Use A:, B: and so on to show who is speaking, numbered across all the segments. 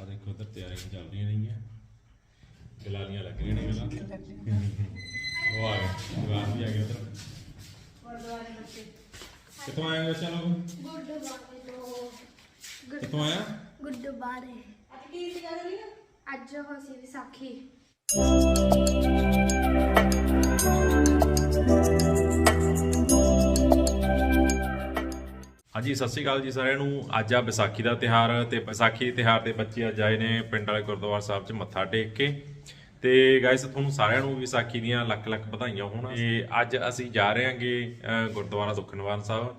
A: ਆ ਦੇਖੋ ਉਧਰ ਤਿਆਰੀਆਂ ਚੱਲ ਰਹੀਆਂ। ਨੇਗੀਆਂ ਗਲਾਲੀਆਂ ਲੱਗ ਰਹੀਆਂ ਨੇ ਗਲਾਂ। ਉਹ ਆ ਗਿਆ ਗਾਰ ਵੀ ਆ ਗਿਆ ਉਧਰ। ਕਿੱਥੋਂ ਆਏ ਹੋ ਬੱਚਾ ਲੋਕ ਕਿੱਥੋਂ ਆਇਆ
B: ਗੁੱਡ ਬਾਰੇ ਅੱਜ ਹੋ ਸੀ ਵਿਸਾਖੀ।
A: ਹਾਂਜੀ ਸਤਿ ਸ਼੍ਰੀ ਅਕਾਲ ਜੀ ਸਾਰਿਆਂ ਨੂੰ। ਅੱਜ ਆ ਵਿਸਾਖੀ ਦਾ ਤਿਹਾਰ ਤੇ ਵਿਸਾਖੀ ਦੇ ਤਿਹਾਰ ਦੇ ਬੱਚੇ ਅੱਜ ਆਏ ਨੇ ਪਿੰਡ ਵਾਲੇ ਗੁਰਦੁਆਰਾ ਸਾਹਿਬ 'ਚ ਮੱਥਾ ਟੇਕ ਕੇ। ਤੇ ਗਾਇਸ ਤੁਹਾਨੂੰ ਸਾਰਿਆਂ ਨੂੰ ਵਿਸਾਖੀ ਦੀਆਂ ਲੱਖ ਲੱਖ ਵਧਾਈਆਂ ਹੋਣ। ਤੇ ਅੱਜ ਅਸੀਂ ਜਾ ਰਹੇ ਹਾਂਗੇ ਗੁਰਦੁਆਰਾ ਦੁਖਨਿਵਾਰਨ ਸਾਹਿਬ।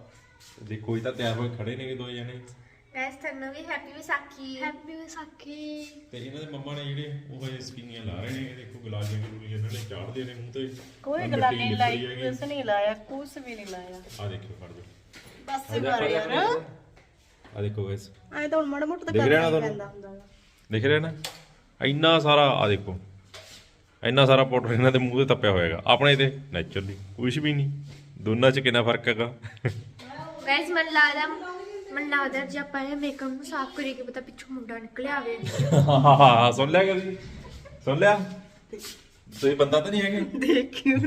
A: ਦੇਖੋ ਇਹ ਤਾਂ ਤਿਆਰ ਹੋਏ ਖੜੇ ਨੇਗੇ ਦੋ ਜਣੇ।
B: ਗਾਇਸ ਤੁਹਾਨੂੰ ਵੀ ਹੈਪੀ ਵਿਸਾਖੀ। ਹੈਪੀ ਵਿਸਾਖੀ।
A: ਤੇ ਇਹਨਾਂ ਦੇ ਮੰਮਾ ਨੇ ਜਿਹੜੇ ਉਹ ਹਜੇ ਸਕੀਨੀਆਂ ਲਾ ਰਹੇ ਨੇ ਦੇਖੋ ਗੁਲਾਬੀਆਂ ਗੁਲਾਬੀਆਂ ਇਹਨਾਂ ਨੇ ਚਾੜਦੇ ਨੇ ਮੂੰਹ ਤੇ।
C: ਕੋਈ ਗਲਾਲੀ ਨਹੀਂ ਲਾਈ ਕੁਛ ਨਹੀਂ ਲਾਇਆ ਕੁਛ ਵੀ ਨਹੀਂ ਲਾਇਆ।
A: ਆ ਦੇਖਿਓ ਫੜ ਜਾਓ।
C: ਬਸ ਕਰ ਯਾਰ
A: ਆ ਦੇਖੋ ਗਾਇਸ
C: ਐ ਤਾਂ ਹੁਣ ਮਾੜਾ ਮੋਟਾ ਤਾਂ
A: ਦਿਖ ਰਿਹਾ ਨਾ
C: ਕਰਨਾ ਹੀ
A: ਤੁਹਾਨੂੰ?
C: ਪੈਂਦਾ ਹੁੰਦਾ ਵਾ।
A: ਦਿਖ ਰਿਹਾ ਨਾ ਇੰਨਾ ਸਾਰਾ ਆ ਦੇਖੋ ਇੰਨਾ ਸਾਰਾ ਪਾਊਡਰ ਇਹਨਾਂ ਦੇ ਮੂੰਹ ਤੇ ਤੱਪਿਆ ਹੋਏਗਾ ਆਪਣੇ ਤੇ ਨੈਚੁਰਲੀ ਕੁਝ ਵੀ ਨਹੀਂ ਦੋਨਾਂ 'ਚ ਕਿੰਨਾ ਫ਼ਰਕ ਹੈਗਾ
B: ਗਾਇਸ ਮਨ ਲੱਗਦਾ ਮਨ ਲੱਗਦਾ ਜੇ ਆਪਾਂ ਇਹ ਮੇਕਅਪ ਨੂੰ ਸਾਫ਼ ਕਰੀਏ ਕਿ ਪਤਾ ਪਿੱਛੋਂ ਮੁੰਡਾ ਨਿਕਲਿਆ ਆਵੇ
A: ਸੁਣ ਲਿਆ ਕਦੀ ਸੁਣ ਲਿਆ ਤੁਸੀਂ ਬੰਦਾ ਤਾਂ ਨਹੀਂ ਹੈਗੇ
C: ਦੇਖਿਓ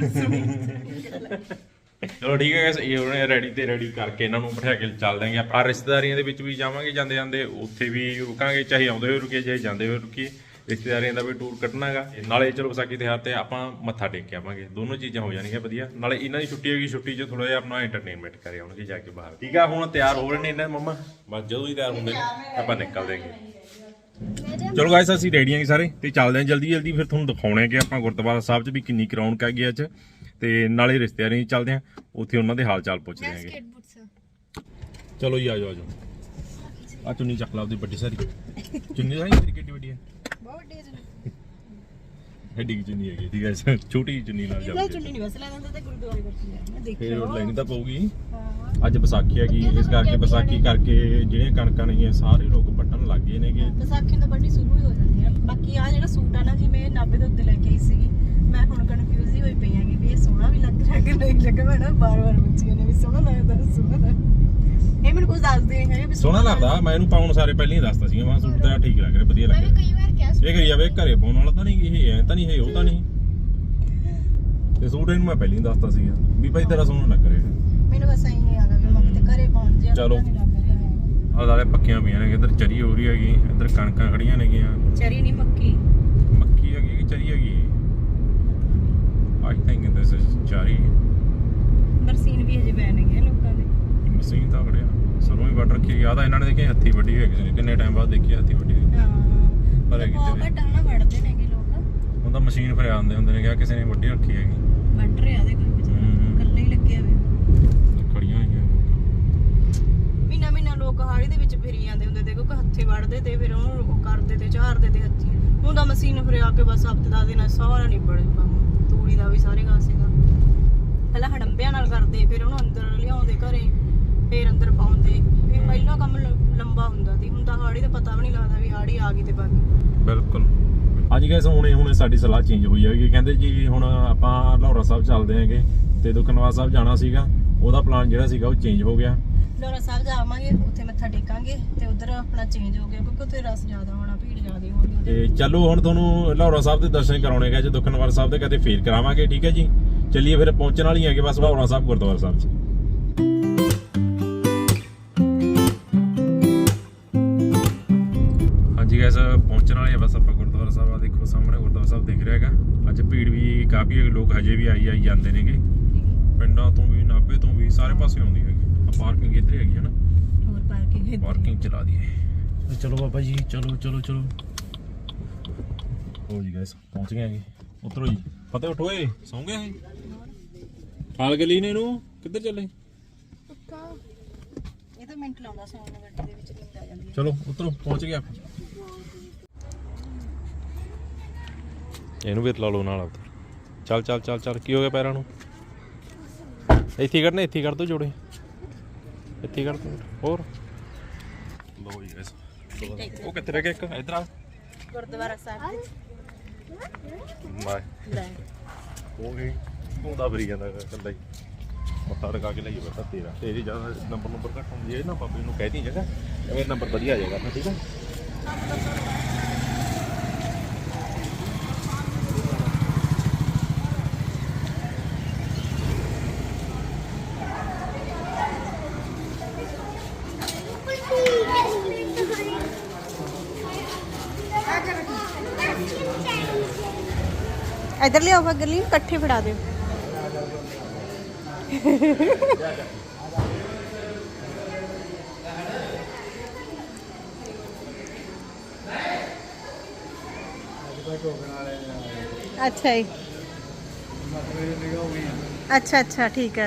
A: ਚਲੋ ਠੀਕ ਹੈ guys, ਇਹ ਉਹਨੇ ਰੈਡੀ ਤੇ ਰੈਡੀ ਕਰਕੇ ਇਹਨਾਂ ਨੂੰ ਬਿਠਾ ਕੇ ਚੱਲ ਦਾਂਗੇ ਆਪਾਂ ਰਿਸ਼ਤੇਦਾਰੀਆਂ ਦੇ ਵਿੱਚ ਵੀ ਜਾਵਾਂਗੇ ਜਾਂਦੇ ਜਾਂਦੇ ਉੱਥੇ ਵੀ ਰੁਕਾਂਗੇ ਚਾਹੇ ਆਉਂਦੇ ਹੋਏ ਰੁਕੀਏ ਚਾਹੇ ਜਾਂਦੇ ਹੋਏ ਰੁਕੀਏ। ਰਿਸ਼ਤੇਦਾਰੀਆਂ ਦਾ ਵੀ ਟੂਰ ਕੱਢਣਾਗਾ। ਨਾਲੇ ਚਲੋ ਵਿਸਾਖੀ ਤਿਉਹਾਰ ਤੇ ਆਪਾਂ ਮੱਥਾ ਟੇਕ ਕੇ ਆਵਾਂਗੇ। ਦੋਨੋਂ ਚੀਜ਼ਾਂ ਹੋ ਜਾਣਗੀਆਂ ਵਧੀਆ। ਨਾਲੇ ਇਹਨਾਂ ਦੀ ਛੁੱਟੀ ਹੋਗੀ ਛੁੱਟੀ 'ਚ ਥੋੜਾ ਜਿਹਾ ਆਪਣਾ ਐਂਟਰਟੇਨਮੈਂਟ ਕਰੇ ਆਉਣਗੇ ਜਾ ਕੇ ਬਾਹਰ। ਠੀਕ ਆ ਹੁਣ ਤਿਆਰ ਹੋ ਰਹੇ ਨੇ ਇਹਨਾਂ ਦੇ ਮੰਮਾ। ਬਸ ਜਦੋਂ ਹੀ ਤਿਆਰ ਹੁੰਦੇ ਨੇ ਆਪਾਂ ਨਿਕਲ ਦੇਂਗੇ ਚਲੋ ਗਾਇਸ ਅਸੀਂ ਰੈਡੀ ਆਂ ਸਾਰੇ ਤੇ ਚੱਲਦੇ ਆਂ ਜਲਦੀ ਜਲਦੀ ਫਿਰ ਤੁਹਾਨੂੰ ਦਿਖਾਉਣੇ ਆ ਕਿ ਆਪਾਂ ਗੁਰਦੁਆਰਾ ਸਾਹਿਬ 'ਚ ਵੀ ਕਿੰਨੀ ਕਰਾਉਣ ਹੈਗੀ ਅੱਜ ਤੇ ਨਾਲੇ ਰਿਸ਼ਤੇਦਾਰੀਆਂ 'ਚ ਚੱਲਦੇ ਆਂ ਉੱਥੇ ਉਹਨਾਂ ਦੇ ਹਾਲ ਚਾਲ ਪੁੱਛਦੇ ਆਂਗੇ ਚਲੋ ਜੀ ਆਜੋ ਆਜੋ ਆ ਚੁੰਨੀ ਚੱਕ ਲਾ ਉਹਦੀ ਵੱਡੀ ਸਾਰੀ। ਚੁੰਨੀ ਨਹੀਂ ਤੇਰੀ ਕਿੱਡੀ ਵੱਡੀ ਹੈ?
C: ਬਹੁਤ ਢੇਰ
A: ਐਡੀ ਕੁ ਚੁੰਨੀ ਹੈਗੀ ਠੀਕ ਹੈ ਛੋਟੀ ਜਿਹੀ ਚੁੰਨੀ ਨਾਲ
C: ਇਹਦਾ
A: ਜਾਂਦੀ
C: ਚੁੰਨੀ ਨਹੀਂ ਵਸ ਲੈਂਦਾ ਤੇ ਗੁਰਦੁਆਰੇ ਕਰਕੇ ਲੈਣਾ
A: ਫੇਰ
C: ਦੇਖਿਓ
A: ਉਹ ਲੈਣੀ ਤਾਂ ਪਊਗੀ।
C: ਹਾਂ।
A: ਅੱਜ ਵਿਸਾਖੀ ਹੈਗੀ ਇਸ ਕਰਕੇ ਵਿਸਾਖੀ ਕਰਕੇ ਜਿਹੜੀਆਂ ਕਣਕਾਂ ਨੇਗੀਆਂ ਸਾਰੇ ਲੋਕ ਵੱਟਣ ਲੱਗ ਗਏ ਨੇਗੇ।
C: ਵਿਸਾਖੀ ਤੋਂ ਵੱਡੀ ਸ਼ੁਰੂ ਹੀ ਹੋ ਜਾਂਦੀ ਹੈ। ਬਾਕੀ ਆ ਜਿਹੜਾ ਸੂਟ ਆ ਨਾ ਜਿਵੇਂ ਨਾਭੇ ਦੇ ਉੱਤੇ ਲੈ ਕੇ ਆਈ ਸੀਗੀ ਮੈਂ ਹੁਣ ਕਨਫਿਊਜ਼ ਹੀ ਹੋਈ ਪਈ ਆਂਗੀ ਵੀ ਇਹ ਸੋਹਣਾ ਵੀ ਲੱਗ ਰਿਹਾ ਕਿ ਨਹੀਂ ਲੱਗ ਮੈਂ ਨਾ ਬਾਰ-ਬਾਰ ਪੁੱਛੀ ਨੇ ਵੀ ਸੋਹਣਾ ਲੱਗਦਾ ਸੋਹਣਾ ਲੱਗਦਾ। ਇਹ ਮੈਨੂੰ ਕੁਝ ਦੱਸਦੇ ਹੈ ਵੀ
A: ਸੋਹਣਾ ਲੱਗਦਾ ਮੈਂ ਇਹਨੂੰ ਪਾਉਣ ਸਾਰੇ ਪਹਿਲਾਂ ਹੀ ਦੱਸਦਾ ਸੀਗਾ ਮੈਂ ਸੂਟ ਤਾਂ ਠੀਕ ਲੱਗ ਰਿਹਾ ਵਧੀਆ ਲੱਗ ਰਿਹਾ
B: ਕਈ ਵਾਰ ਕਿਹਾ
A: ਇਹ ਕਰੀ ਜਾਵੇ ਘਰੇ ਪਾਉਣ ਵਾਲਾ ਤਾਂ ਨਹੀਂ ਇਹ ਐ ਤਾਂ ਨਹੀਂ ਇਹ ਉਹ ਤਾਂ ਨਹੀਂ। ਤੇ ਸੂਟ ਇਹਨੂੰ ਮੈਂ ਪਹਿਲਾਂ ਹੀ ਦੱਸਤਾ ਸੀਗਾ ਵੀ ਭਾਈ ਤੇਰਾ ਸੋਹਣਾ ਲੱਗ ਰਿਹਾ।
C: ਮੈਨੂੰ ਬਸ ਐਂ ਹੀ ਆਦਾ ਵੀ ਮੰਮੀ ਤੇ ਘਰੇ ਪਹੁੰਚ ਜਾ
A: ਚਲੋ। ਆ ਦਾਲੇ ਪੱਕੀਆਂ ਪਈਆਂ ਨੇ ਇੱਧਰ ਚਰੀ ਹੋ ਰਹੀ ਹੈਗੀ ਇੱਧਰ ਕਣਕਾਂ ਖੜੀਆਂ ਨੇਗੀਆਂ।
C: ਚਰੀ ਨਹੀਂ ਮੱਕੀ
A: ਮੱਕੀ ਹੈਗੀ ਕਿ ਚਰੀ ਹੈਗੀ? ਆਈ ਥਿੰਕ ਦਿਸ ਇਜ਼ ਚਰੀ।
C: ਬਰਸੀਨ ਵੀ ਹਜੇ ਬੈਨ ਗਏ ਲੋਕਾਂ ਦੇ।
A: ਮਸ਼ੀਨ ਤਾਂ ਖੜਿਆ ਸਰੋਂ ਹੀ ਵੱਢ ਰੱਖੀ ਆ। ਤਾਂ ਇਹਨਾਂ ਨੇ ਦੇਖੀ ਹੱਥੀ ਵੱਡੀ ਹੋਈ ਕਿਸੇ ਨੇ ਕਿੰਨੇ ਟਾਈਮ ਬਾਅਦ ਦੇਖੀ ਹੱਥੀ ਵੱਡੀ ਹੋਈ
C: ਹਾਂ।
A: ਪਰ ਇਹ
C: ਬਹੁਤ
A: ਕਿਤੇ ਵੀ
C: ਘਟਾਣਾ ਵੜਦੇ ਨੇਗੇ ਲੋਕ।
A: ਤਾਂ ਮਸ਼ੀਨ ਫਿਰ ਆਉਂਦੇ ਹੁੰਦੇ ਨੇ। ਕਿਹਾ ਕਿਸੇ ਨੇ ਵੱਡੀ ਰੱਖੀ ਹੈਗੀ।
C: ਵੱਢ ਰਿਹਾ ਦੇ ਕੋਈ ਵਿਚਾਰਾ। ਇਕੱਲੇ ਹੀ ਲੱਗਿਆ ਹੋਇਆ
A: ਖੜੀਆਂ ਹੋਈਆਂ
C: ਮਹੀਨਾ ਮਹੀਨਾ ਲੋਕ ਹਾੜੀ ਦੇ ਵਿੱਚ ਫਿਰੀ ਜਾਂਦੇ ਹੁੰਦੇ ਦੇਖੋ ਕਿ ਹੱਥੇ ਵੜਦੇ ਤੇ ਫਿਰ ਉਹਨੂੰ ਉਹ ਕਰਦੇ ਤੇ ਝਾੜਦੇ ਤੇ ਹੱਥੀ। ਹੁਣ ਤਾਂ ਮਸ਼ੀਨ ਫਿਰ ਆ ਕੇ ਬਸ ਹਫ਼ਤੇ ਦਾ ਦਿਨ ਸਾਰਾ ਨਿਬੜ ਕੰਮ। ਤੂੜੀ ਦਾ ਵੀ ਸਾਰੇ ਕਾਸੇ ਦਾ। ਪਹਿਲਾਂ ਹੜੰਬਿਆਂ ਨਾਲ ਕਰਦੇ ਫਿਰ ਉਹਨੂੰ ਅੰਦਰ ਲਿਆਉਂਦੇ ਘਰੇ। ਫਿਰ ਅੰਦਰ ਪਾਉਂਦੇ। ਇਹ ਪਹਿਲਾਂ ਕੰਮ ਲ- ਲੰਬਾ ਹੁੰਦਾ ਸੀ। ਹੁਣ ਤਾਂ ਹਾੜੀ ਦਾ ਪਤਾ ਵੀ ਨਹੀਂ ਲੱਗਦਾ ਵੀ ਹਾੜੀ ਆ ਗਈ ਤੇ ਬਾਕੀ
A: ਬਿਲਕੁਲ। ਹਾਂਜੀ ਗਾਇਸ ਹੁਣੇ ਹੁਣੇ ਸਾਡੀ ਸਲਾਹ ਚੇਂਜ ਹੋਈ ਹੈਗੀ। ਕਹਿੰਦੇ ਜੀ ਹੁਣ ਆਪਾਂ ਲਾਹੌਰਾ ਸਾਹਿਬ ਚੱਲਦੇ ਹੈਗੇ। ਤੇ ਦੁਖਨਵਾਰ ਸਾਹਿਬ ਜਾਣਾ ਸੀਗਾ। ਉਹਦਾ ਪਲਾਨ ਜਿਹੜਾ ਸੀਗਾ ਉਹ ਚੇਂਜ ਹੋ ਗਿਆ।
C: ਲੋਰਾ ਸਾਹਿਬ ਜਾਵਾਂਗੇ ਉੱਥੇ ਮੱਥਾ ਟੇਕਾਂਗੇ ਤੇ ਉਧਰ ਆਪਣਾ ਚੇਂਜ ਹੋ ਗਿਆ ਕਿਉਂਕਿ ਉੱਥੇ ਰਸ ਜ਼ਿਆਦਾ ਹੋਣਾ ਭੀੜ ਜ਼ਿਆਦਾ ਹੋਣੀ ਉਹਦੇ
A: ਤੇ ਚਲੋ ਹੁਣ ਤੁਹਾਨੂੰ ਲਾਹੌਰਾ ਸਾਹਿਬ ਦੇ ਦਰਸ਼ਨ ਕਰਾਉਣੇ ਗਏ ਜੇ ਦੁਖਨਵਾਰ ਸਾਹਿਬ ਦੇ ਕਦੇ ਫੇਰ ਕਰਾਵਾਂਗੇ ਠੀਕ ਹੈ ਜੀ? ਚੱਲੀਏ ਫਿਰ ਪਹੁੰਚਣ ਵਾਲੀ ਹੈਗੇ ਬਸ ਲਾਹੌਰਾ ਸਾਹਿਬ ਗੁਰਦੁਆਰਾ ਸਾਹਿਬ 'ਚ। ਭੀੜ ਵੀ ਕਾਫੀ ਹੈ ਲੋਕ ਹਜੇ ਵੀ ਆਈ ਆਈ ਜਾਂਦੇ ਨੇਗੇ। ਪਿੰਡਾਂ ਤੋਂ ਵੀ ਨਾਭੇ ਤੋਂ ਵੀ ਸਾਰੇ ਪਾਸੇ ਆਉਂਦੀ ਹੈਗੀ। ਆ ਪਾਰਕਿੰਗ ਇੱਧਰ ਹੈਗੀ ਹੈ ਨਾ।
C: ਹੋਰ ਪਾਰਕਿੰਗ ਹੈ
A: ਪਾਰਕਿੰਗ ਚਲਾ ਦਈਏ। ਚਲੋ ਬਾਬਾ ਜੀ ਚਲੋ ਚਲੋ ਚਲੋ। ਹੋ ਜੀ ਗਾਇਸ ਪਹੁੰਚ ਗਏ ਹੈਗੇ। ਉਤਰੋ ਜੀ। ਫਤਿਹ ਉਠੋ ਏ। ਸੌਂ ਗਏ ਹੈ ਕੇ ਲਈ ਨੇ ਇਹਨੂੰ। ਕਿੱਧਰ ਚੱਲੇ?
C: ਇਹ ਤਾਂ ਮਿੰਟ ਲਾਉਂਦਾ ਸੌਣ ਨੂੰ ਗੱਡੀ ਦੇ ਵਿੱਚ ਨੀਂਦ ਆ ਜਾਂਦੀ ਹੈ।
A: ਚਲੋ ਉਤਰੋ। ਪਹੁੰਚ ਗਏ ਆਪਾਂ। ਇਹਨੂੰ ਵੀ ਲਾ ਲਓ ਨਾਲ ਉਤਰ ਚੱਲ ਚੱਲ ਚੱਲ ਚੱਲ ਕੀ ਹੋ ਗਿਆ ਪੈਰਾਂ ਨੂੰ? ਇੱਥੇ ਹੀ ਕੱਢਨੇ ਇੱਥੇ ਕੱਢ ਦੋ ਜੋੜੇ। ਇੱਥੇ ਕੱਢ ਦੋ। ਹੋਰ? ਲੋ ਜੀ ਗਾਇਸ ਉਹ ਕਿੱਥੇ ਰਹਿ ਗਿਆ ਇੱਕ? ਇੱਧਰ ਆ।
C: ਗੁਰਦੁਆਰਾ ਸਾਹਿਬ
A: ਬਾਏ ਹੋ ਗਈ ਤਾਂ ਫਰੀ ਜਾਂਦਾ ਕੱਲਾ ਹੀ। ਮੱਥਾ ਰਕਾ ਕੇ ਲਈਏ ਬਸ ਤੇਰਾ। ਤੇਰੀ ਜ਼ਿਆਦਾ ਨੰਬਰ ਨੰਬਰ ਘੱਟ ਹੁੰਦੀ ਹੈ ਨਾ ਬਾਬੇ ਨੂੰ ਕਹਿ ਦੀ ਜਗ੍ਹਾ। ਇਹ ਨੰਬਰ ਵਧੀਆ ਆ ਜਾਏਗਾ ਠੀਕ ਹੈ
C: ਇਧਰ ਲਿਆਓ ਫਿਰ ਗਰਲੀਨ ਇਕੱਠੇ ਫੜਾ ਦਿਓ ਅੱਛਾ ਜੀ ਅੱਛਾ ਅੱਛਾ ਠੀਕ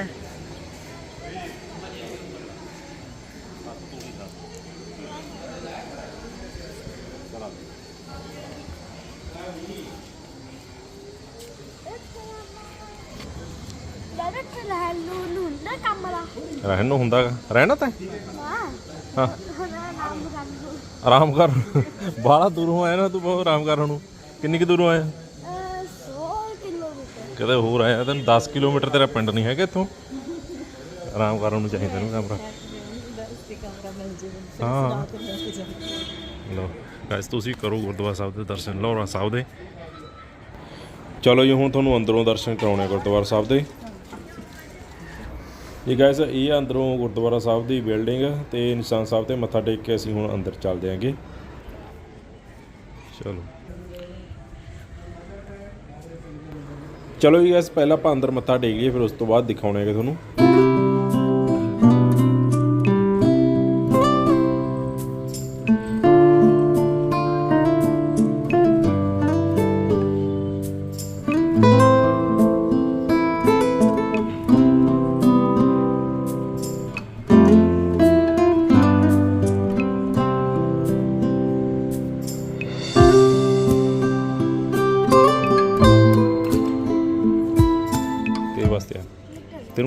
A: ਰਹਿਣ ਨੂੰ ਹੁੰਦਾ ਗਾ। ਰਹਿਣਾ ਤਾਂ ਹਾਂ। ਆਰਾਮ ਕਰ। ਬਾਹਲਾ ਦੂਰੋਂ ਆਇਆ ਨਾ ਤੂੰ, ਬਹੁਤ ਆਰਾਮ ਕਰ ਹੁਣ। ਕਿੰਨੀ ਕੁ ਦੂਰੋਂ ਆਇਆ? ਕਿਤੇ ਹੋਰ ਆਇਆ, ਤੈਨੂੰ 10 ਕਿਲੋਮੀਟਰ ਤੇਰਾ ਪਿੰਡ ਨਹੀਂ ਹੈਗਾ ਇੱਥੋਂ। ਆਰਾਮ ਕਰਨ ਨੂੰ ਚਾਹੀਦਾ ਨੂੰ ਕਮਰਾ। ਹਾਂ। ਲੋ ਗਾਇਸ ਤੁਸੀਂ ਕਰੋ ਗੁਰਦੁਆਰਾ ਸਾਹਿਬ ਦੇ ਦਰਸ਼ਨ। ਲੋਰਾ ਸਾਹਿਬ ਦੇ। ਚਲੋ ਜੀ, ਹੁਣ ਤੁਹਾਨੂੰ ਅੰਦਰੋਂ ਦਰਸ਼ਨ ਕਰਾਉਣੇ ਆ ਗੁਰਦੁਆਰਾ ਸਾਹਿਬ ਦੇ। ਜੀ ਗਾਇਸ ਇਹ ਆ ਅੰਦਰੋਂ ਗੁਰਦੁਆਰਾ ਸਾਹਿਬ ਦੀ ਬਿਲਡਿੰਗ ਤੇ ਨਿਸ਼ਾਨ ਸਾਹਿਬ ਤੇ ਮੱਥਾ ਟੇਕ ਕੇ ਅਸੀਂ ਹੁਣ ਅੰਦਰ ਚੱਲਦੇ ਆਂਗੇ। ਚਲੋ। ਚਲੋ ਜੀ ਗਾਇਸ ਪਹਿਲਾਂ ਆਪਾਂ ਅੰਦਰ ਮੱਥਾ ਟੇਕ ਲਈਏ, ਫਿਰ ਉਸ ਤੋਂ ਬਾਅਦ ਦਿਖਾਉਣੇ ਆਗੇ ਤੁਹਾਨੂੰ।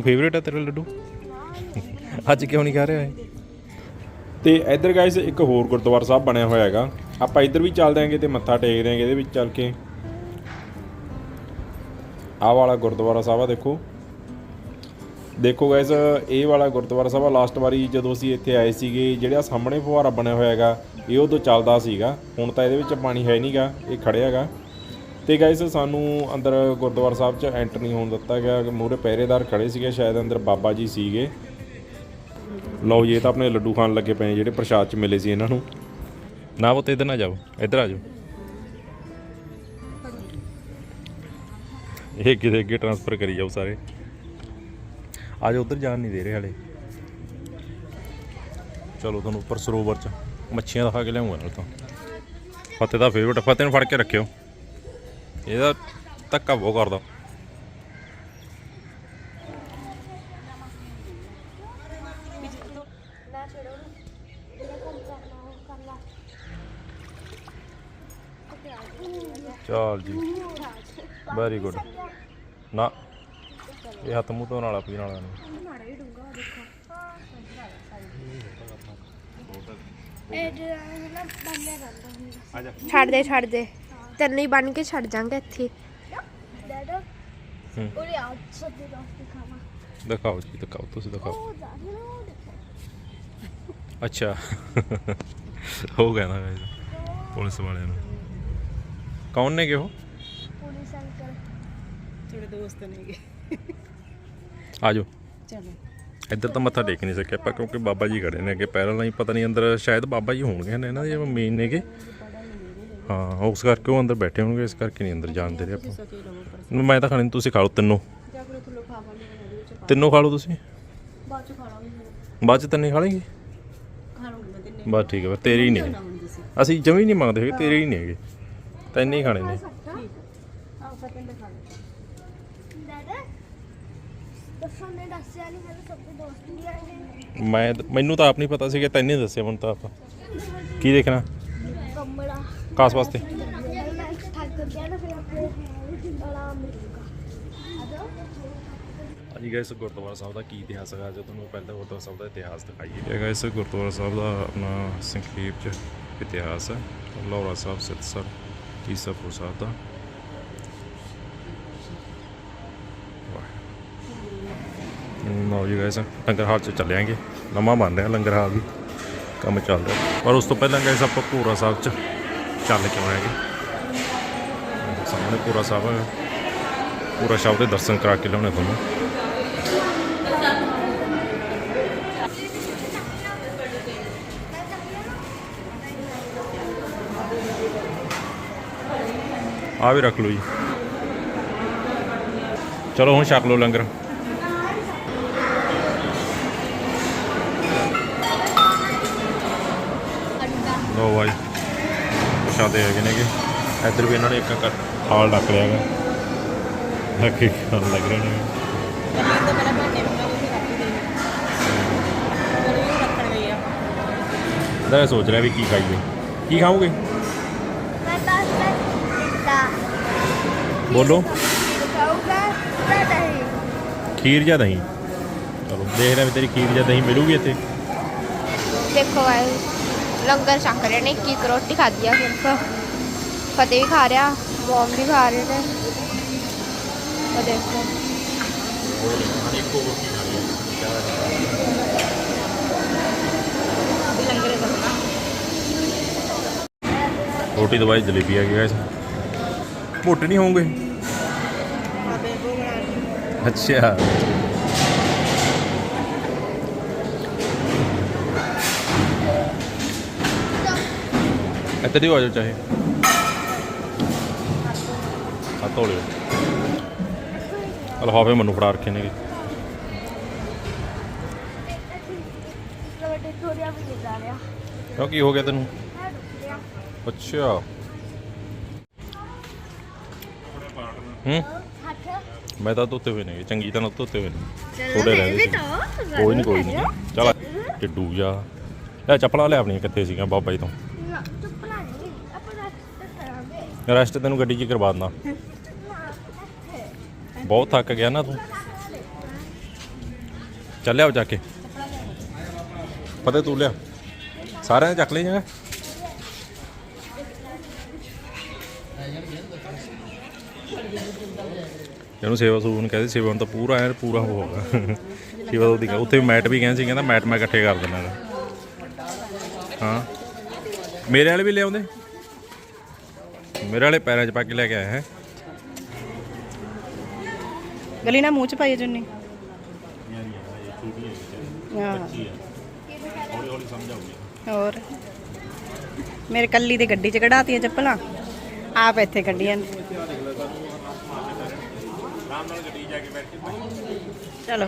A: ਫੇਵਰੇਟ ਹੈ ਤੇਰਾ ਲੱਡੂ? ਅੱਜ ਕਿਉਂ ਨਹੀਂ ਖਾ ਰਿਹਾ ਹੈ ਤੇ ਇੱਧਰ ਗਾਇਸ ਇੱਕ ਹੋਰ ਗੁਰਦੁਆਰਾ ਸਾਹਿਬ ਬਣਿਆ ਹੋਇਆ ਹੈਗਾ। ਆਪਾਂ ਇੱਧਰ ਵੀ ਚੱਲ ਦਿਆਂਗੇ ਤੇ ਮੱਥਾ ਟੇਕ ਦਿਆਂਗੇ ਇਹਦੇ ਵਿੱਚ ਚੱਲ ਕੇ। ਆਹ ਵਾਲਾ ਗੁਰਦੁਆਰਾ ਸਾਹਿਬ ਆ ਦੇਖੋ। ਦੇਖੋ ਗਾਇਸ ਇਹ ਵਾਲਾ ਗੁਰਦੁਆਰਾ ਸਾਹਿਬ ਲਾਸਟ ਵਾਰੀ ਜਦੋਂ ਅਸੀਂ ਇੱਥੇ ਆਏ ਸੀਗੇ, ਜਿਹੜਾ ਸਾਹਮਣੇ ਫੁਹਾਰਾ ਬਣਿਆ ਹੋਇਆ ਹੈਗਾ, ਇਹ ਉਦੋਂ ਚੱਲਦਾ ਸੀਗਾ। ਹੁਣ ਤਾਂ ਇਹਦੇ ਵਿੱਚ ਪਾਣੀ ਹੈ ਨਹੀਂਗਾ ਇਹ ਖੜਿਆ ਹੈਗਾ। ਤੇ ਗਾਇਸ ਸਾਨੂੰ ਅੰਦਰ ਗੁਰਦੁਆਰਾ ਸਾਹਿਬ 'ਚ ਐਂਟਰ ਨਹੀਂ ਹੋਣ ਦਿੱਤਾ ਗਿਆ। ਮੂਰੇ ਪਹਿਰੇਦਾਰ ਖੜੇ ਸੀਗੇ, ਸ਼ਾਇਦ ਅੰਦਰ ਬਾਬਾ ਜੀ ਸੀਗੇ। ਲਓ ਜੀ, ਇਹ ਤਾਂ ਆਪਣੇ ਲੱਡੂ ਖਾਣ ਲੱਗੇ ਪਏ ਜਿਹੜੇ ਪ੍ਰਸ਼ਾਦ 'ਚ ਮਿਲੇ ਸੀ ਇਹਨਾਂ ਨੂੰ। ਨਾ ਉਹ ਤੇ ਇੱਧਰ ਨਾ ਜਾਓ, ਇੱਧਰ ਆ ਜਾਓ। ਇਹ ਕਿਤੇ ਅੱਗੇ ਟ੍ਰਾਂਸਫਰ ਕਰੀ ਜਾਓ ਸਾਰੇ। ਅੱਜ ਜਾਓ ਉੱਧਰ ਜਾਣ ਨਹੀਂ ਦੇ ਰਹੇ ਹਲੇ। ਚਲੋ, ਤੁਹਾਨੂੰ ਉੱਪਰ ਸਰੋਵਰ 'ਚ ਮੱਛੀਆਂ ਦਿਖਾ ਕੇ ਲਿਆਉਂਗਾ ਨਾਲ ਤਾਂ। ਫਤਿਹ ਦਾ ਫੇਵਰਟ ਫਤਿਹ ਨੂੰ ਫੜ ਕੇ ਰੱਖਿਓ। ਇਹਦਾ ਧੱਕਾ ਬਹੁਤ ਕਰਦਾ ਚਾਲ ਜੀ ਵੈਰੀ ਗੁੱਡ ਨਾ ਇਹ ਹੱਥ ਮੂੰਹ ਧੋਣ ਵਾਲਾ ਪੀਣ ਵਾਲਾ ਨਹੀਂ
B: ਮਾੜਾ ਹੀ ਡੂੰਗਾ ਦੇਖੋ ਇਹ ਜਿਹੜਾ ਨਾ ਬੰਨਿਆ ਕਰਦਾ ਛੱਡ ਦੇ ਛੱਡ ਦੇ ਤੈਨੂੰ ਹੀ ਬੰਨ ਕੇ ਛੱਡ ਜਾਾਂਗੇ ਇੱਥੇ। ਡੈਡਾ
A: ਹੂੰ।
B: ਆਪ
A: ਦਿਖਾਓ ਜੀ ਦਿਖਾਓ ਤੁਸੀਂ ਦਿਖਾਓ।
B: ਉਹ ਉਹ
A: ਅੱਛਾ। ਹੋ ਗਿਆ ਨਾ guys, ਪੁਲਿਸ ਵਾਲਿਆਂ ਨੂੰ। ਕੌਣ ਨੇ ਕਿ ਉਹ
B: ਪੁਲਿਸ ਅੰਕਲ।
C: ਥੋੜੇ ਦੋਸਤ ਨੇਗੇ
A: ਆ ਜਾਓ
C: ਚਲੋ।
A: ਇੱਧਰ ਤਾਂ ਮੱਥਾ ਟੇਕ ਨਹੀਂ ਸਕਿਆ ਆਪਾਂ ਕਿਉਂਕਿ ਬਾਬਾ ਜੀ ਖੜੇ ਨੇ ਅੱਗੇ। ਪੈਰਾਂ ਨਾਲ ਹੀ ਪਤਾ ਨਹੀਂ ਅੰਦਰ ਸ਼ਾਇਦ ਬਾਬਾ ਜੀ ਹੋਣਗੇ ਨਾ ਇਹਨਾਂ ਦੇ ਮੇਨ ਨੇਗੇ। ਹਾਂ ਉਸ ਕਰਕੇ ਉਹ ਅੰਦਰ ਬੈਠੇ ਹੋਣਗੇ ਇਸ ਕਰਕੇ ਨਹੀਂ ਅੰਦਰ ਜਾਣ ਦੇ ਰਹੇ ਆਪਾਂ। ਮੈਂ ਤਾਂ ਖਾਣੀ ਨੀ, ਤੁਸੀਂ ਖਾ ਲਓ ਤਿੰਨੋਂ।
C: ਕੇ
A: ਤਿੰਨੋਂ ਖਾ ਲਓ ਤੁਸੀਂ?
C: ਬਾਅਦ ਚ ਖਾ ਲਾਂਗੇ
A: ਬਾਅਦ ਚ ਤਿੰਨੇ ਖਾ ਲੇਂਗੇ
C: ਖਾ ਲਵਾਂਗੇ ਮੈਂ ਤਿੰਨੇ।
A: ਬਸ ਠੀਕ ਹੈ ਫਿਰ ਤੇਰੇ ਹੀ ਨੇ।
C: ਨਾ ਹੁਣ ਤੁਸੀਂ
A: ਅਸੀਂ ਜਮੀ ਨਹੀਂ ਮੰਗਦੇ ਹੈਗੇ ਤੇਰੇ ਹੀ ਨੇ ਹੈਗੇ। ਤੈਨੇ ਹੀ ਖਾਣੇ ਨੇ।
B: ਨਹੀਂ
A: ਮੈਂ ਮੈਨੂੰ ਤਾਂ ਆਪ ਨਹੀਂ ਪਤਾ ਸੀਗਾ ਤੈਨੇ ਦੱਸਿਆ ਮੈਨੂੰ ਤਾਂ ਆਪ। ਕੀ ਦੇਖਣਾ? ਕਾਸ ਵਾਸਤੇ। ਹਾਂਜੀ ਗਾਇਸ ਗੁਰਦੁਆਰਾ ਸਾਹਿਬ ਦਾ ਕੀ ਇਤਿਹਾਸ ਹੈਗਾ? ਜੋ ਤੁਹਾਨੂੰ ਪਹਿਲਾਂ ਗੁਰਦੁਆਰਾ ਸਾਹਿਬ ਦਾ ਇਤਿਹਾਸ ਦਿਖਾਈਏ। ਇਹ ਗਾਇਸ ਗੁਰਦੁਆਰਾ ਸਾਹਿਬ ਦਾ ਆਪਣਾ ਸੰਖੇਪ ਚ ਇਤਿਹਾਸ ਹੈ। ਲੌਰਾ ਸਾਹਿਬ ਸਿੱਤਸਰ ਈਸਾਪੁਰ ਸਾਹਿਬ ਦਾ। ਲਓ ਜੀ ਗਾਇਸ ਲੰਗਰ ਹਾਲ ਚ ਚੱਲਿਆਂਗੇ। ਨਵਾਂ ਬਣ ਰਿਹਾ ਲੰਗਰ ਹਾਲ ਵੀ। ਕੰਮ ਚੱਲ ਰਿਹਾ। ਪਰ ਉਸ ਤੋਂ ਪਹਿਲਾਂ ਗਏ ਆਪਾਂ ਭੂਰਾ ਸਾਹਿਬ ਚ ਚੱਲ ਕੇ ਆਉਣਾ ਹੈਗੇ? ਸਾਹਮਣੇ ਭੂਰਾ ਸਾਹਿਬ ਹੈ। ਸਾਹਿਬ ਦੇ ਦਰਸ਼ਨ ਕਰਾ ਕੇ ਲਿਆਉਣੇ ਤੁਹਾਨੂੰ। ਆ ਵੀ ਰੱਖ ਲਓ ਜੀ। ਚਲੋ ਹੁਣ ਛਕ ਲਓ ਲੰਗਰ। ਲੋ ਭਾਈ ਪ੍ਰਸ਼ਾਦੇ ਹੈਗੇ ਨੇਗੇ। ਇੱਧਰ ਵੀ ਇਹਨਾਂ ਨੇ ਇੱਕ ਇੱਕ ਹਾਲ ਡੱਕ ਲਿਆ ਹੈਗਾ। ਲੱਗੇ ਖਾਣ ਲੱਗ ਰਹੇ ਨੇ
C: ਰੱਖ ਦੇ
A: ਸੋਚ ਰਿਹਾ ਵੀ ਕੀ ਖਾਈਏ। ਕੀ ਖਾਓਗੇ?
B: ਮੈਂ ਤਾਂ ਦਿੱਤਾ
A: ਬੋਲੋ।
B: ਖਾਊਗਾ
A: ਖੀਰ ਜਾਂ ਦਹੀਂ? ਚਲੋ ਦੇਖ ਰਿਹਾ ਵੀ ਤੇਰੀ ਖੀਰ ਜਾਂ ਦਹੀਂ ਮਿਲੂਗੀ ਇੱਥੇ।
B: ਦੇਖੋ ਗਾਇਸ ਲੰਗਰ ਛਕ ਰਹੇ ਨੇ ਇੱਕ ਇੱਕ ਰੋਟੀ ਖਾਧੀ ਆ ਸਿਰਫ ਫਤਿਹ ਵੀ ਖਾ ਰਿਹਾ ਮੋਮ ਵੀ ਖਾ ਰਹੇ ਨੇ। ਉਹ ਦੇਖੋ।
C: ਵੀ ਲੰਗਰੇ ਕਰਨਾ
A: ਰੋਟੀ ਦਵਾਈ ਜਲੇਬੀ ਆ ਗਈ ਗਾਇਸ ਹੀ ਆ ਜਾਓ ਚਾਹੇ ਆ ਤੋਲਿਓ ਲਫਾਫੇ ਮੈਨੂੰ ਫੜਾ ਰੱਖੇ
B: ਰਿਹਾ
A: ਕਿਉਂ ਕੀ ਹੋ ਗਿਆ ਤੈਨੂੰ? ਅੱਛਾ। ਹੂੰ? ਮੈਂ ਤਾਂ ਧੋਤੇ ਹੋਏ ਨੇ ਚੰਗੀ ਤਰ੍ਹਾਂ ਧੋਤੇ ਹੋਏ ਨੇ ਥੋੜੇ ਰਹਿ ਗਏ। ਕੋਈ ਨਹੀਂ ਕੋਈ ਨਹੀਂ ਚਲ ਟਿੱਡੂ ਜਾ। ਲੈ ਚੱਪਲਾਂ ਲੈ ਆਪਣੀਆਂ ਕਿੱਥੇ ਸੀਗੀਆਂ ਬਾਬਾ ਜੀ ਤੋਂ
B: ਚੁੱਪ ਨਾ ਨਹੀਂ ਆਪਾਂ ਰੈਸਟ ਕਰਾਂਗੇ
A: ਰੈਸਟ ਤੈਨੂੰ ਗੱਡੀ 'ਚ ਕਰਵਾ ਦਿੰਦਾ। ਬਹੁਤ ਥੱਕ ਗਿਆ ਨਾ ਤੂੰ। ਚੱਲਿਆ ਉਹ ਜਾ ਕੇ। ਪਤਾ ਤੂੰ ਲਿਆ। ਸਾਰਿਆਂ ਨੇ ਚੱਕ ਲਈ ਜਾਂਗਾ ਇਹਨੂੰ ਸੇਵਾ ਸੂਨ ਕਹਿੰਦੇ, ਸੇਵਾ ਨੂੰ ਤਾਂ ਪੂਰਾ ਐਨ ਪੂਰਾ ਹੋਗਾ ਸੇਵਾ ਤੋਂ ਦੀ ਉੱਥੇ ਮੈਟ ਵੀ ਕਹਿੰਦੇ ਸੀ, ਕਹਿੰਦਾ ਮੈਟ ਮੈਂ ਇਕੱਠੇ ਕਰ ਦਿੰਦਾ ਗਾ। ਹਾਂ। ਮੇਰੇ ਵਾਲੇ ਵੀ ਲਿਆਉਂਦੇ ਮੇਰੇ ਵਾਲੇ ਪੈਰਾਂ 'ਚ ਪਾ ਕੇ ਲੈ ਕੇ ਆਇਆ ਹੈ।
C: ਗਲੀ ਨਾ ਮੂੰਹ ਚ ਪਾਈਏ ਚੁੰਨੀ ਹਾਂ
A: ਹੌਲੀ ਹੌਲੀ ਸਮਝ ਆਊਗੀ
C: ਹੋਰ? ਮੇਰੇ ਕੱਲੀ ਦੀ ਗੱਡੀ ਚ ਕਢਾਤੀਆਂ ਚੱਪਲਾਂ। ਆਪ ਇੱਥੇ ਕੱਢੀਆਂ ਨੇ।
A: ਆਰਾਮ ਨਾਲ ਗੱਡੀ ਜਾ ਕੇ ਬੈਠ ਕੇ
C: ਚਲੋ।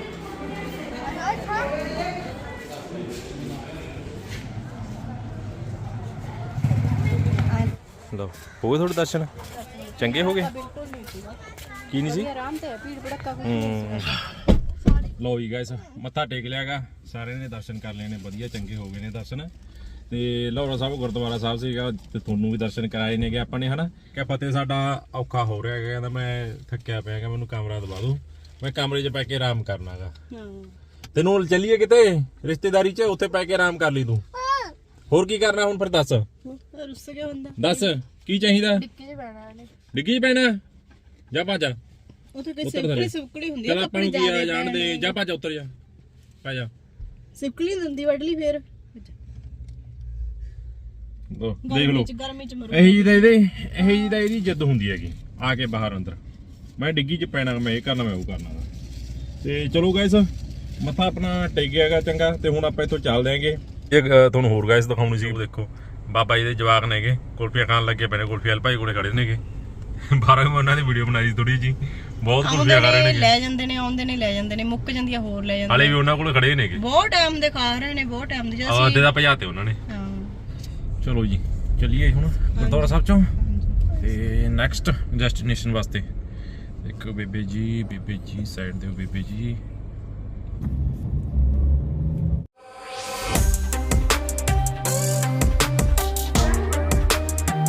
A: ਲਓ ਹੋ ਗਏ ਤੁਹਾਡੇ ਦਰਸ਼ਨ? ਚੰਗੇ ਹੋ ਗਏ? ਕੀ ਨਹੀਂ ਸੀ?
C: ਆਰਾਮ ਤੇ ਭੀੜ ਭੜੱਕਾ
A: ਹੂੰ। ਲਓ ਜੀ ਗਾਇਸ ਮੱਥਾ ਟੇਕ ਲਿਆਗਾ ਸਾਰਿਆਂ ਨੇ ਦਰਸ਼ਨ ਕਰ ਲਏ ਨੇ ਵਧੀਆ ਚੰਗੇ ਹੋ ਗਏ ਨੇ ਦਰਸ਼ਨ। ਤੇ ਲੌਰਾ ਸਾਹਿਬ ਗੁਰਦੁਆਰਾ ਸਾਹਿਬ ਸੀਗਾ ਤੇ ਤੁਹਾਨੂੰ ਵੀ ਦਰਸ਼ਨ ਕਰਾਏ ਨੇਗੇ ਆਪਾਂ ਨੇ ਹਨਾ? ਕਿ ਫਤਿਹ ਸਾਡਾ ਔਖਾ ਹੋ ਰਿਹਾ ਹੈਗਾ ਕਹਿੰਦਾ ਮੈਂ ਥੱਕਿਆ ਪਿਆ ਕਿ ਮੈਨੂੰ ਕਮਰਾ ਦਵਾ ਦਿਓ। ਮੈਂ ਕਮਰੇ 'ਚ ਪੈ ਕੇ ਆਰਾਮ ਕਰਨਾਗਾ
C: ਹਾਂ।
A: ਤੈਨੂੰ ਚੱਲੀਏ ਕਿਤੇ? ਰਿਸ਼ਤੇਦਾਰੀ 'ਚ ਉੱਥੇ ਪੈ ਕੇ ਆਰਾਮ ਕਰ ਲਈ ਤੂੰ। ਹੋਰ ਕੀ ਕਰਨਾ ਹੁਣ ਫਿਰ ਦੱਸ?
C: ਰੁੱਸ ਗਿਆ ਹੁੰਦਾ
A: ਦੱਸ ਕੀ ਚਾਹੀਦਾ?
B: ਟਿੱਕੀ ਚ ਪੈਣਾ ਨੇ
A: ਡਿੱਗੀ 'ਚ ਪੈਣਾ? ਜਾ ਭੱਜ
C: ਉੱਥੇ ਕੋਈ
A: ਉੱਤਰ ਥੱਲੇ।
C: ਸਿਪਕਲੀ ਸਿਪਕਲੀ ਹੁੰਦੀ
A: ਚਲ
C: ਆ
A: ਆਪਾਂ ਨੂੰ ਕੀ ਆ ਜਾਣ ਦੇ। ਜਾ ਭੱਜ ਉੱਤਰ ਜਾ। ਪੈ ਜਾ
C: ਸਿਪਕਲੀ ਦੰਦੀ ਵੱਢ ਲਈ ਫੇਰ।
A: ਲਓ, ਦੇਖ ਲਓ।
C: ਚ ਗਰਮੀ ਚ ਮਰੂ
A: ਇਹੀ ਦਾ ਇਹਦੇ ਇਹੀ ਦਾ ਇਹਦੀ ਜਿੱਦ ਹੁੰਦੀ ਹੈਗੀ ਆ ਕੇ ਬਾਹਰ ਅੰਦਰ। ਮੈਂ ਡਿੱਗੀ 'ਚ ਪੈਣਾ ਮੈਂ ਇਹ ਕਰਨਾ ਮੈਂ ਉਹ ਕਰਨਾ ਵਾ। ਤੇ ਚਲੋ ਗਾਇਸ ਮੱਥਾ ਆਪਣਾ ਟੇਕ ਗਿਆਗਾ ਚੰਗਾ ਤੇ ਹੁਣ ਆਪਾਂ ਇੱਥੋਂ ਚੱਲਦੇ ਆਂਗੇ ਇੱਕ ਅ, ਤੁਹਾਨੂੰ ਹੋਰ ਗਾਇਸ ਦਿਖਾਉਣੀ ਸੀ ਦੇਖੋ। ਬਾਬਾ ਜੀ ਦੇ ਜਵਾਕ ਨੇਗੇ ਕੁਲਫੀਆਂ ਖਾਣ ਲੱਗੇ ਪਏ ਨੇ ਕੁਲਫੀ ਵਾਲੇ ਭਾਈ ਕੋਲੇ ਖੜੇ ਨੇਗੇ। ਬਾਹਰੋਂ ਮੈਂ ਉਹਨਾਂ ਦੀ ਵੀਡੀਓ ਬਣਾਈ ਥੋੜੀ ਜੀ ਬਹੁਤ ਕੁਲਫੀਆਂ ਖਾ ਰਹੇ
C: ਨੇ ਲੈ ਜਾਂਦੇ ਨੇ ਆਉਂਦੇ ਨੇ ਲੈ ਜਾਂਦੇ ਨੇ ਮੁੱਕ ਜਾਂਦੀਆਂ ਹੋਰ ਲੈ ਜਾਂਦੇ
A: ਹਾਲੇ ਵੀ ਉਹਨਾਂ ਕੋਲ ਖੜੇ ਨੇਗੇ।
C: ਬਹੁਤ ਟਾਈਮ ਦੇ ਖਾ ਰਹੇ ਨੇ ਬਹੁਤ ਟਾਈਮ ਦੇ ਜਦ
A: ਆਹ ਅੱਧੇ ਦਾ ਭਜਾਤੇ ਉਹਨਾਂ ਨੇ।
C: ਹਾਂ।
A: ਚਲੋ ਜੀ ਚੱਲੀਏ ਹੁਣ ਗੁਰਦੁਆਰਾ ਸਾਹਿਬ ਚੋਂ। ਤੇ ਨੈਕਸਟ ਡੈਸਟੀਨੇਸ਼ਨ ਵਾਸਤੇ ਇੱਕ ਬੇਬੇ ਜੀ ਬੇਬੇ ਜੀ ਸਾਈਡ ਦੇ ਬੇਬੇ ਜੀ।